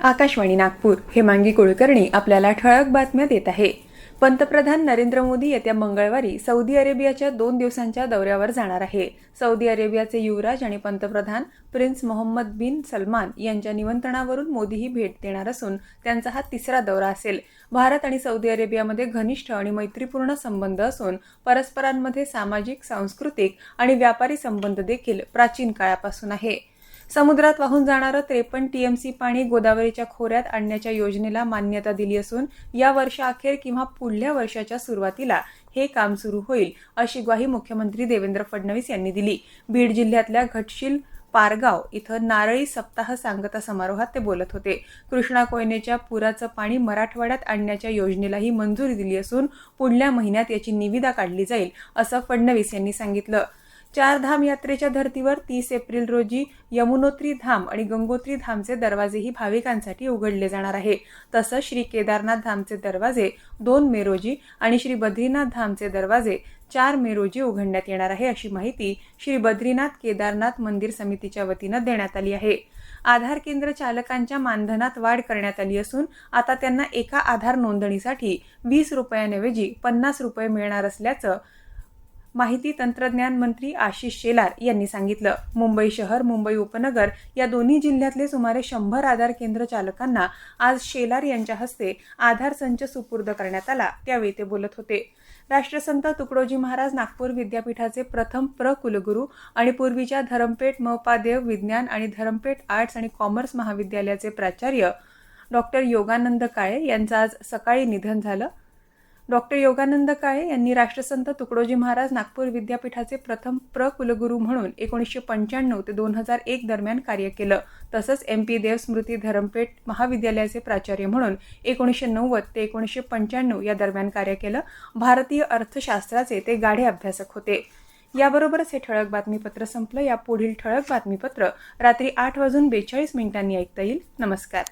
आकाशवाणी नागपूर हेमांगी कुलकर्णी आपल्याला ठळक बातम्या देत आहे. पंतप्रधान नरेंद्र मोदी येत्या मंगळवारी सौदी अरेबियाच्या दोन दिवसांच्या दौऱ्यावर जाणार आहे. सौदी अरेबियाचे युवराज आणि पंतप्रधान प्रिन्स मोहम्मद बिन सलमान यांच्या निमंत्रणावरून मोदी ही भेट देणार असून त्यांचा हा तिसरा दौरा असेल. भारत आणि सौदी अरेबियामध्ये घनिष्ठ आणि मैत्रीपूर्ण संबंध असून परस्परांमध्ये सामाजिक सांस्कृतिक आणि व्यापारी संबंध देखील प्राचीन काळापासून आहे. समुद्रात वाहून जाणारं त्रेपन्न टीएमसी पाणी गोदावरीच्या खोऱ्यात आणण्याच्या योजनेला मान्यता दिली असून या वर्षाअखेर किंवा पुढल्या वर्षाच्या सुरुवातीला हे काम सुरू होईल अशी ग्वाही मुख्यमंत्री देवेंद्र फडणवीस यांनी दिली. बीड जिल्ह्यातल्या घटशील पारगाव इथं नारळी सप्ताह सांगता समारोहात ते बोलत होते. कृष्णा कोयनेच्या पुराचं पाणी मराठवाड्यात आणण्याच्या योजनेलाही मंजुरी दिली असून पुढल्या महिन्यात याची निविदा काढली जाईल असं फडणवीस यांनी सांगितलं. चार धाम यात्रेच्या धर्तीवर तीस एप्रिल रोजी यमुनोत्री धाम आणि गंगोत्री धामचे दरवाजेही भाविकांसाठी उघडले जाणार आहे. तसंच श्री केदारनाथ धामचे दरवाजे दोन मे रोजी आणि श्री बद्रीनाथ धामचे दरवाजे चार मे रोजी उघडण्यात येणार आहे अशी माहिती श्री बद्रीनाथ केदारनाथ मंदिर समितीच्या वतीनं देण्यात आली आहे. आधार केंद्र चालकांच्या मानधनात वाढ करण्यात आली असून आता त्यांना एका आधार नोंदणीसाठी वीस रुपयांऐवजी पन्नास रुपये मिळणार असल्याचं माहिती तंत्रज्ञान मंत्री आशिष शेलार यांनी सांगितलं. मुंबई शहर मुंबई उपनगर या दोन्ही जिल्ह्यातले सुमारे शंभर आधार केंद्र चालकांना आज शेलार यांच्या हस्ते आधार संच सुपूर्द करण्यात आला. त्यावेळी ते बोलत होते. राष्ट्रसंत तुकडोजी महाराज नागपूर विद्यापीठाचे प्रथम प्र कुलगुरू आणि पूर्वीच्या धरमपेठ महपादेव विज्ञान आणि धरमपेठ आर्ट्स आणि कॉमर्स महाविद्यालयाचे प्राचार्य डॉक्टर योगानंद काळे यांचं आज सकाळी निधन झालं. डॉक्टर योगानंद काळे यांनी राष्ट्रसंत तुकडोजी महाराज नागपूर विद्यापीठाचे प्रथम प्र कुलगुरू म्हणून एकोणीसशे पंच्याण्णव ते दोन हजार एक दरम्यान कार्य केलं. तसंच एम पी देव स्मृती धरमपेठ महाविद्यालयाचे प्राचार्य म्हणून एकोणीसशे नव्वद ते एकोणीसशे पंच्याण्णव या दरम्यान कार्य केलं. भारतीय अर्थशास्त्राचे ते गाढे अभ्यासक होते. याबरोबरच हे ठळक बातमीपत्र संपलं. या पुढील ठळक बातमीपत्र रात्री आठ वाजून बेचाळीस मिनिटांनी ऐकता येईल. नमस्कार.